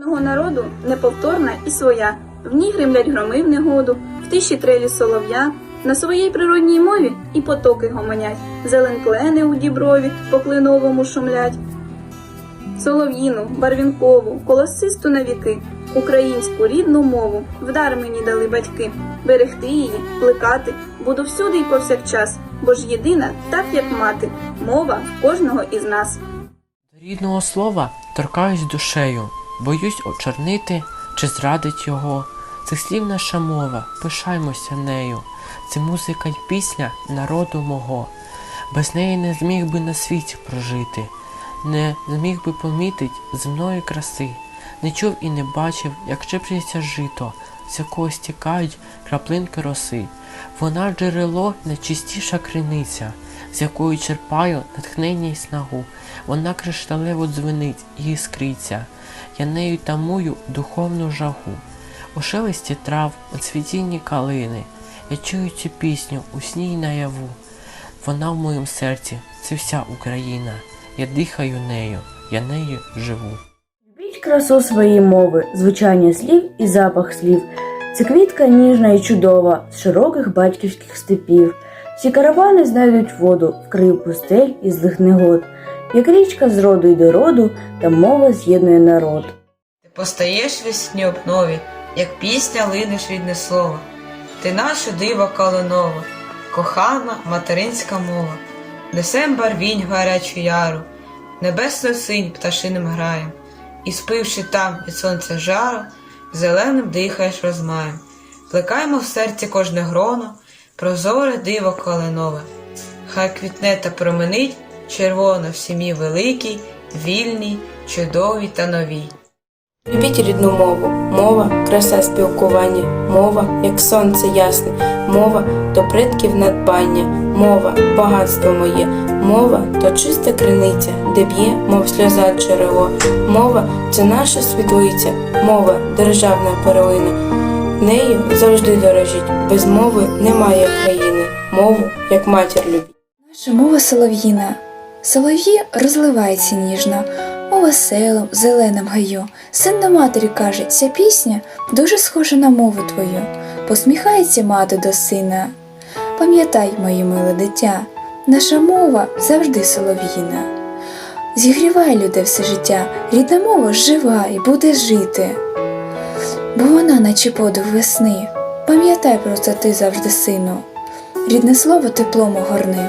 Кожного народу неповторна і своя. В ній гримлять громи в негоду, в тиші трелі солов'я. На своїй природній мові і потоки гомонять, зелен клени у діброві по клиновому шумлять. Солов'їну, барвінкову, колосисту на віки, українську рідну мову вдар мені дали батьки. Берегти її, плекати буду всюди і повсякчас, бо ж єдина, так як мати, мова в кожного із нас. Рідного слова торкаюсь душею, боюсь очорнити чи зрадить його. Цих слів наша мова, пишаймося нею. Це музика й пісня народу мого. Без неї не зміг би на світі прожити, не зміг би помітить земної краси, не чув і не бачив, як чиплється жито, з якого стікають краплинки роси. Вона джерело найчистіша криниця, з якої черпаю натхнення й снагу. Вона кришталево дзвенить і іскриться. Я нею тамую духовну жагу. У шелесті трав, у цвітінні калини. Я чую цю пісню у сні й наяву. Вона в моєму серці, це вся Україна. Я дихаю нею, я нею живу. Любіть красу своєї мови, звучання слів і запах слів. Це квітка ніжна і чудова з широких батьківських степів. Всі каравани знайдуть воду в краю пустель і злих негод, як річка з роду й до роду, та мова з'єднує народ. Ти постаєш весні обнові, як пісня линеш рідне слово. Ти наша дива калинова, кохана материнська мова. Несем барвінь гарячу яру, небесно синь пташиним граєм, і спивши там від сонця жару, зеленим дихаєш розмаєм. Плекаємо в серці кожне гроно, прозоре диво калинове. Хай квітне та променить червона в сім'ї великій, вільній, чудовій та новій. Любіть рідну мову, мова краса спілкування, мова, як сонце ясне, мова то предків надбання, мова багатство моє, мова то чиста криниця, де б'є, мов сльоза джерело, мова це наша світлиця, мова державна перлина. Нею завжди дорожіть, без мови немає країни, мову, як матір любіть. Наша мова солов'їна. Солов'ї розливається ніжно, у веселом, зеленом гаю. Син до матері каже, ця пісня дуже схожа на мову твою. Посміхається мати до сина. Пам'ятай, моє миле дитя, наша мова завжди солов'їна. Зігрівай людей все життя, рідна мова жива і буде жити. Бо вона, наче подув весни. Пам'ятай про це ти завжди, сину. Рідне слово теплом огорни.